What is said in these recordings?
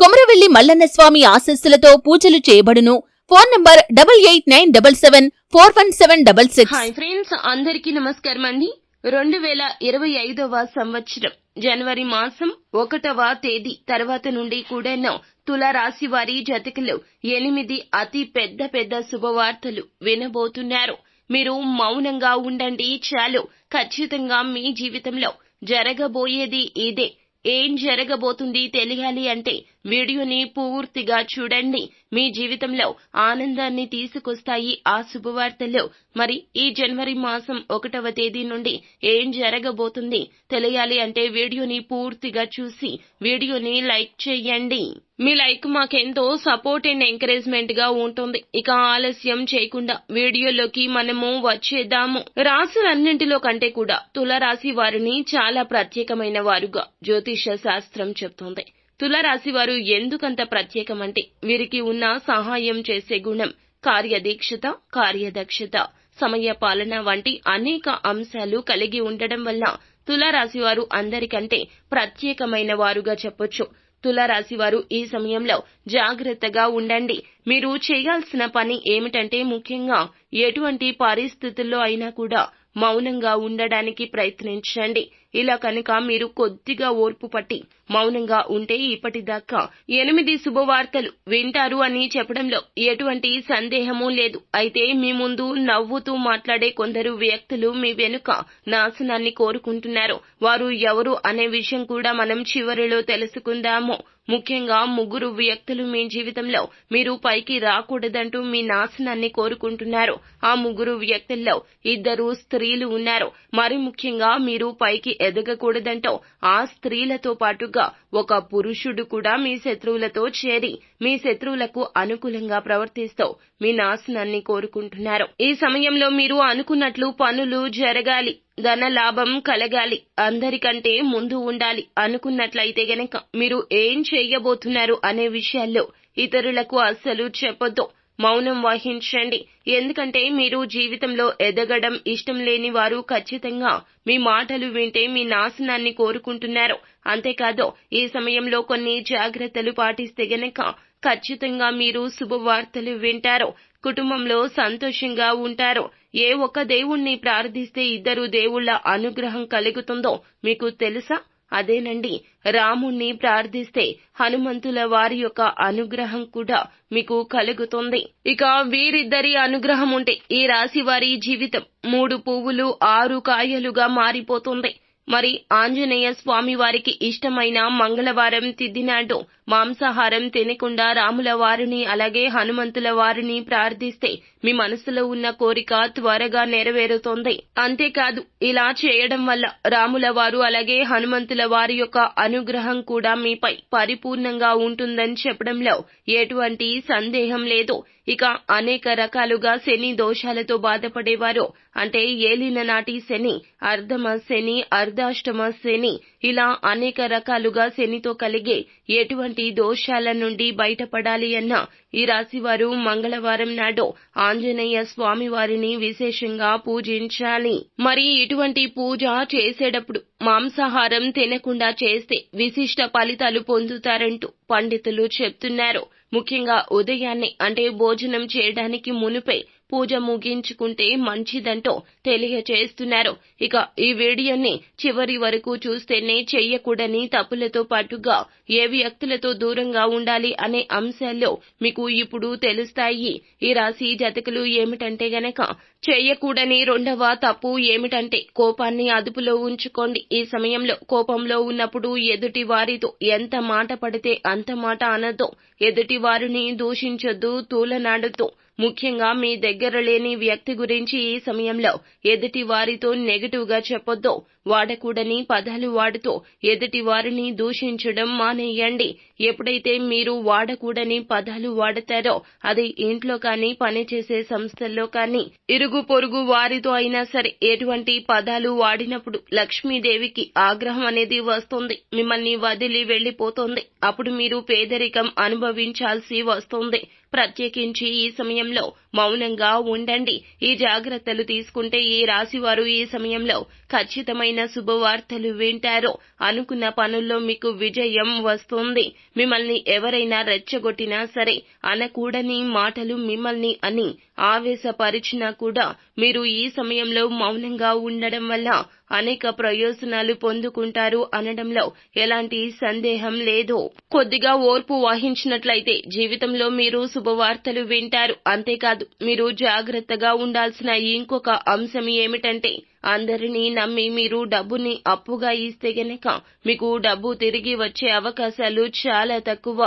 కొమరవెల్లి మల్లన్న స్వామి ఆశస్సులతో పూజలు చేయబడును. Phone number double eight nine double seven four one seven double six. Hi friends అందరికీ నమస్కారం అండి. రెండు వేల ఇరవై ఐదవ సంవత్సరం జనవరి మాసం ఒకటవ తేదీ. తర్వాత నుండి కూడాను తుల రాశి వారి జతకలో ఎనిమిది అతి పెద్ద పెద్ద శుభవార్తలు వినబోతున్నారు. మీరు మౌనంగా ఉండండి చాలు. ఖచ్చితంగా మీ జీవితంలో జరగబోయేది ఇదే. ఏం జరగబోతుంది తెలియాలి అంటే వీడియోని పూర్తిగా చూడండి. మీ జీవితంలో ఆనందాన్ని తీసుకొస్తాయి ఆ శుభవార్తలు. మరి ఈ జనవరి మాసం ఒకటవ తేదీ నుండి ఏం జరగబోతుంది తెలియాలి అంటే వీడియోని పూర్తిగా చూసి వీడియోని లైక్ చేయండి. మీ లైక్ మాకెంతో సపోర్ట్ అండ్ ఎంకరేజ్మెంట్గా ఉంటుంది. ఇక ఆలస్యం చేయకుండా వీడియోలోకి మనము వచ్చేద్దాము. రాసులన్నింటిలో కంటే కూడా తులరాశి వారిని చాలా ప్రత్యేకమైన వారుగా జ్యోతిష శాస్త్రం చెప్తోంది. తులరాశి వారు ఎందుకంత ప్రత్యేకమంటే వీరికి ఉన్న సహాయం చేసే గుణం కార్యదీక్షత కార్యదక్షత సమయ పాలన వంటి అనేక అంశాలు కలిగి ఉండడం వల్ల తులారాశి వారు అందరికంటే ప్రత్యేకమైన వారుగా చెప్పొచ్చు. తులారాశివారు ఈ సమయంలో జాగ్రత్తగా ఉండండి. మీరు చేయాల్సిన పని ఏమిటంటే ముఖ్యంగా ఎటువంటి పరిస్థితుల్లో అయినా కూడా మౌనంగా ఉండడానికి ప్రయత్నించండి. ఇలా కనుక మీరు కొద్దిగా ఓర్పు పట్టి మౌనంగా ఉంటే ఇప్పటిదాకా ఎనిమిది శుభవార్తలు వింటారు అని చెప్పడంలో ఎటువంటి సందేహమూ లేదు. అయితే మీ ముందు నవ్వుతూ మాట్లాడే కొందరు వ్యక్తులు మీ వెనుక నాశనాన్ని కోరుకుంటున్నారు. వారు ఎవరు అనే విషయం కూడా మనం చివరిలో తెలుసుకుందాము. ముఖ్యంగా ముగ్గురు వ్యక్తులు మీ జీవితంలో మీరు పైకి రాకూడదంటూ మీ నాశనాన్ని కోరుకుంటున్నారు. ఆ ముగ్గురు వ్యక్తుల్లో ఇద్దరు స్త్రీలు ఉన్నారు. మరి ముఖ్యంగా మీరు పైకి ఎదగకూడదంటూ ఆ స్త్రీలతో పాటుగా ఒక పురుషుడు కూడా మీ శత్రువులతో చేరి మీ శత్రువులకు అనుకూలంగా ప్రవర్తిస్తూ మీ నాశనాన్ని కోరుకుంటున్నారు. ఈ సమయంలో మీరు అనుకున్నట్లు పనులు జరగాలి. ధన లాభం కలగాలి. అందరికంటే ముందు ఉండాలి. అనుకున్నట్లయితే గనక మీరు ఏం చేయబోతున్నారు అనే విషయాల్లో ఇతరులకు అస్సలు చెప్పొద్దు. మౌనం వహించండి. ఎందుకంటే మీరు జీవితంలో ఎదగడం ఇష్టం లేని వారు ఖచ్చితంగా మీ మాటలు వింటే మీ నాశనాన్ని కోరుకుంటున్నారు. అంతేకాదు ఈ సమయంలో కొన్ని జాగ్రత్తలు పాటిస్తే గనక ఖచ్చితంగా మీరు శుభవార్తలు వింటారు. కుటుంబంలో సంతోషంగా ఉంటారు. ఏ ఒక్క దేవుణ్ణి ప్రార్థిస్తే ఇద్దరు దేవుళ్ళ అనుగ్రహం కలుగుతుందో మీకు తెలుసా? అదేనండి రాముణ్ణి ప్రార్థిస్తే హనుమంతుల వారి యొక్క అనుగ్రహం కూడా మీకు కలుగుతుంది. ఇక వీరిద్దరి అనుగ్రహం ఉంటే ఈ రాశి వారి జీవితం మూడు పువ్వులు ఆరు కాయలుగా మారిపోతుంది. మరి ఆంజనేయ స్వామి వారికి ఇష్టమైన మంగళవారం తిథినాడు మాంసాహారం తినకుండా రాముల వారిని అలాగే హనుమంతుల వారిని ప్రార్థిస్తే మీ మనసులో ఉన్న కోరిక త్వరగా నెరవేరుతోంది. అంతేకాదు ఇలా చేయడం వల్ల రాముల వారు అలాగే హనుమంతుల వారి యొక్క అనుగ్రహం కూడా మీపై పరిపూర్ణంగా ఉంటుందని చెప్పడంలో ఎటువంటి సందేహం లేదు. ఇక అనేక రకాలుగా శని దోషాలతో బాధపడేవారు. అంటే ఏలిన నాటి శని అర్ధమ శని అర్ధాష్టమ శని ఇలా అనేక రకాలుగా శనితో కలిగే ఎటువంటి దోషాల నుండి బయటపడాలి అన్న ఈ రాశివారు మంగళవారం నాడు ఆంజనేయ స్వామి వారిని విశేషంగా పూజించాలి. మరి ఇటువంటి పూజ చేసేటప్పుడు మాంసాహారం తినకుండా చేస్తే విశిష్ట ఫలితాలు పొందుతారంటూ పండితులు చెప్తున్నారు. ముఖ్యంగా ఉదయాన్నే అంటే భోజనం చేయడానికి మునుపే పూజ ముగించుకుంటే మంచిదంటూ తెలియచేస్తున్నారు. ఇక ఈ వీడియోని చివరి వరకు చూస్తేనే చెయ్యకూడని తప్పులతో పాటుగా ఏ వ్యక్తులతో దూరంగా ఉండాలి అనే అంశాల్లో మీకు ఇప్పుడు తెలుస్తాయి. ఈ రాశి జతకులు ఏమిటంటే గనక చేయకూడని రెండవ తప్పు ఏమిటంటే కోపాన్ని అదుపులో ఉంచుకోండి. ఈ సమయంలో కోపంలో ఉన్నప్పుడు ఎదుటి వారితో ఎంత మాట పడితే అంత మాట అనద్దు. ఎదుటి వారిని దూషించొద్దు తూలనాడద్దు. ముఖ్యంగా మీ దగ్గర లేని వ్యక్తి గురించి ఈ సమయంలో ఎదుటి వారితో నెగటివ్గా చెప్పొద్దు. వాడకూడని పదాలు వాడుతూ ఎదుటి వారిని దూషించడం మానేయండి. ఎప్పుడైతే మీరు వాడకూడని పదాలు వాడతారో అది ఇంట్లో కానీ పనిచేసే సంస్థల్లో కానీ ఇరుగు పొరుగు వారితో అయినా సరే ఎటువంటి పదాలు వాడినప్పుడు లక్ష్మీదేవికి ఆగ్రహం అనేది వస్తుంది. మిమ్మల్ని వదిలి వెళ్ళిపోతుంది అప్పుడు మీరు పేదరికం అనుభవించాల్సి వస్తుంది. ప్రత్యేకించి ఈ సమయంలో మౌనంగా ఉండండి. ఈ జాగ్రత్తలు తీసుకుంటే ఈ రాశివారు ఈ సమయంలో ఖచ్చితమైన శుభవార్తలు వింటారు. అనుకున్న పనుల్లో మీకు విజయం వస్తుంది. మిమ్మల్ని ఎవరైనా రెచ్చగొట్టినా సరే అనకూడని మాటలు మిమ్మల్ని అని ఆవేశపరిచినా కూడా మీరు ఈ సమయంలో మౌనంగా ఉండడం వల్ల అనేక ప్రయోజనాలు పొందుకుంటారు అనడంలో ఎలాంటి సందేహం లేదు. కొద్దిగా ఓర్పు వహించినట్లయితే జీవితంలో మీరు శుభవార్తలు వింటారు. అంతేకాదు మీరు జాగ్రత్తగా ఉండాల్సిన ఇంకొక అంశం ఏమిటంటే అందరినీ నమ్మి మీరు డబ్బుని అప్పుగా ఇస్తే గనక మీకు డబ్బు తిరిగి వచ్చే అవకాశాలు చాలా తక్కువ.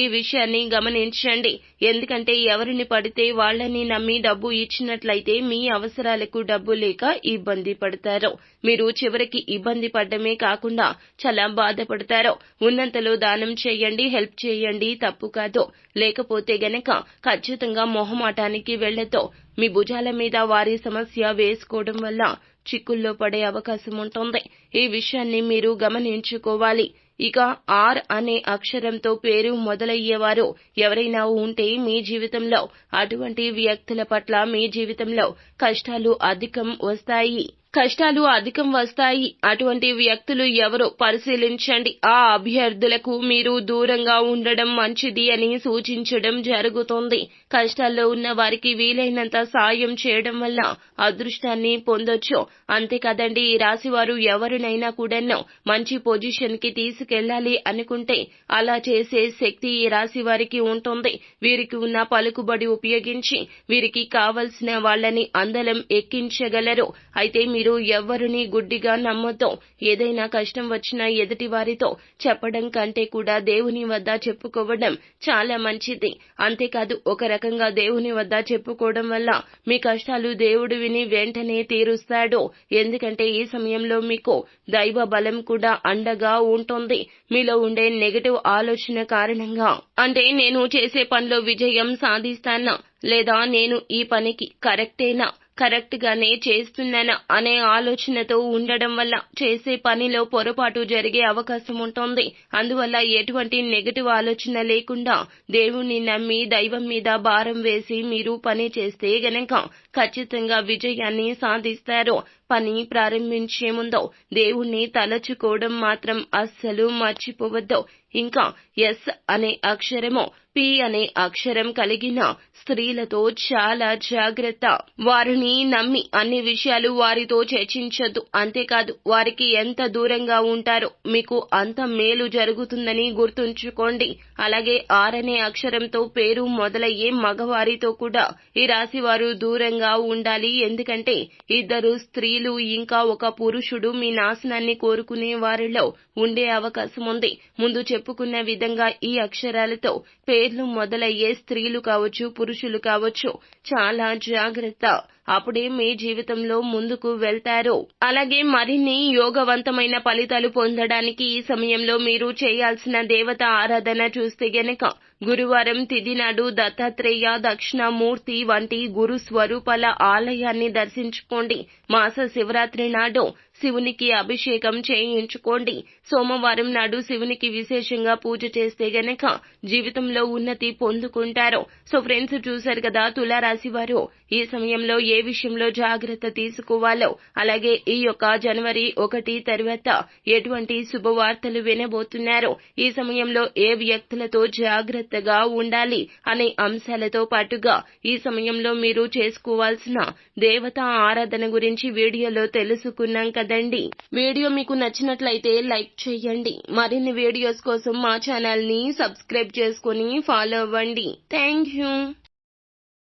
ఈ విషయాన్ని గమనించండి. ఎందుకంటే ఎవరిని పడితే వాళ్ళని నమ్మి డబ్బు ఇచ్చినట్లయితే మీ అవసరాలకు డబ్బు లేక ఇబ్బంది పడతారు. మీరు చివరికి ఇబ్బంది పడ్డమే కాకుండా చాలా బాధపడతారు. ఉన్నంతలో దానం చేయండి హెల్ప్ చేయండి తప్పు కాదు. లేకపోతే గనక ఖచ్చితంగా మొహమాటానికి వెళ్ళతో మీ భుజాల మీద వారి సమస్య వేసుకోవడం వల్ల చిక్కుల్లో పడే అవకాశం ఉంటుంది ఈ విషయాన్ని మీరు గమనించుకోవాలి. ఇక ఆర్ అనే అక్షరంతో పేరు మొదలయ్యేవారు ఎవరైనా ఉంటే మీ జీవితంలో అటువంటి వ్యక్తుల పట్ల మీ జీవితంలో కష్టాలు అధికం వస్తాయి. కష్టాలు అధికం వస్తాయి. అటువంటి వ్యక్తులు ఎవరో పరిశీలించండి. ఆ అభ్యర్థులకు మీరు దూరంగా ఉండడం మంచిది అని సూచించడం జరుగుతుంది. కష్టాల్లో ఉన్న వారికి వీలైనంత సాయం చేయడం వల్ల అదృష్టాన్ని పొందొచ్చు. అంతేకాదండి ఈ రాశి వారు ఎవరినైనా కూడాను మంచి పొజిషన్కి తీసుకెళ్ళాలి అనుకుంటే అలా చేసే శక్తి ఈ రాశి వారికి ఉంటుంది. వీరికి ఉన్న పలుకుబడి ఉపయోగించి వీరికి కావలసిన వాళ్ళని అందలం ఎక్కించగలరు. అయితే మీరు మీరు ఎవ్వరిని గుడ్డిగా నమ్మొద్దు. ఏదైనా కష్టం వచ్చినా ఎదుటి వారితో చెప్పడం కంటే కూడా దేవుని వద్ద చెప్పుకోవడం చాలా మంచిది. అంతేకాదు ఒక రకంగా దేవుని వద్ద చెప్పుకోవడం వల్ల మీ కష్టాలు దేవుడు విని వెంటనే తీరుస్తాడు. ఎందుకంటే ఈ సమయంలో మీకు దైవ బలం కూడా అండగా ఉంటుంది. మీలో ఉండే నెగటివ్ ఆలోచన కారణంగా. అంటే నేను చేసే పనిలో విజయం సాధిస్తానా? లేదా నేను ఈ పనికి కరెక్టేనా? కరెక్ట్ గానే చేస్తున్నానా అనే ఆలోచనతో ఉండడం వల్ల చేసే పనిలో పొరపాటు జరిగే అవకాశం ఉంటుంది. అందువల్ల ఎటువంటి నెగటివ్ ఆలోచన లేకుండా దేవుణ్ణి నమ్మి దైవం మీద భారం వేసి మీరు పని చేస్తే గనక ఖచ్చితంగా విజయాన్ని సాధిస్తారు. పని ప్రారంభించే ముందు దేవుణ్ణి తలచుకోవడం మాత్రం అస్సలు మర్చిపోవద్దు. ఇంకా ఎస్ అనే అక్షరము పి అనే అక్షరం కలిగిన స్త్రీలతో చాలా జాగ్రత్త. వారిని నమ్మి అన్ని విషయాలు వారితో చర్చించొద్దు. అంతేకాదు వారికి ఎంత దూరంగా ఉంటారో మీకు అంత మేలు జరుగుతుందని గుర్తుంచుకోండి. అలాగే ఆర్ అనే అక్షరంతో పేరు మొదలయ్యే మగవారితో కూడా ఈ రాశి వారు దూరంగా ఉండాలి. ఎందుకంటే ఇద్దరు స్త్రీలు ఇంకా ఒక పురుషుడు మీ నాశనాన్ని కోరుకునే వారిలో ఉండే అవకాశం ఉంది. ముందు చెప్పుకున్న విధంగా ఈ అక్షరాలతో పేర్లు మొదలయ్యే స్త్రీలు కావచ్చు పురుషులు కావచ్చు చాలా జాగ్రత్త. అప్పుడే మీ జీవితంలో ముందుకు వెళ్తారు. అలాగే మరిన్ని యోగవంతమైన ఫలితాలు పొందడానికి ఈ సమయంలో మీరు చేయాల్సిన దేవత ఆరాధన చూస్తే గనక గురువారం తిదినాడు దత్తాత్రేయ దక్షిణామూర్తి వంటి గురు స్వరూపాల ఆలయాన్ని దర్శించుకోండి. మాస శివరాత్రి నాడు శివునికి అభిషేకం చేయించుకోండి. సోమవారం నాడు శివునికి విశేషంగా పూజ చేస్తే గనక జీవితంలో ఉన్నతి పొందుకుంటారు. సో ఫ్రెండ్స్ చూశారు కదా తులారాశి వారు ఈ సమయంలో ఏ విషయంలో జాగ్రత్త తీసుకోవాలో? అలాగే ఈ యొక్క జనవరి ఒకటి తర్వాత ఎటువంటి శుభవార్తలు వినబోతున్నారు? ఈ సమయంలో ఏ వ్యక్తులతో జాగ్రత్తగా ఉండాలి అనే అంశాలతో పాటుగా ఈ సమయంలో మీరు చేసుకోవాల్సిన దేవతా ఆరాధన గురించి వీడియోలో తెలుసుకున్నాం కదండి. వీడియో మీకు నచ్చినట్లయితే లైక్ చేయండి. మరిన్ని వీడియోస్ కోసం మా ఛానల్ని సబ్స్క్రైబ్ చేసుకుని ఫాలో అవ్వండి. Thank you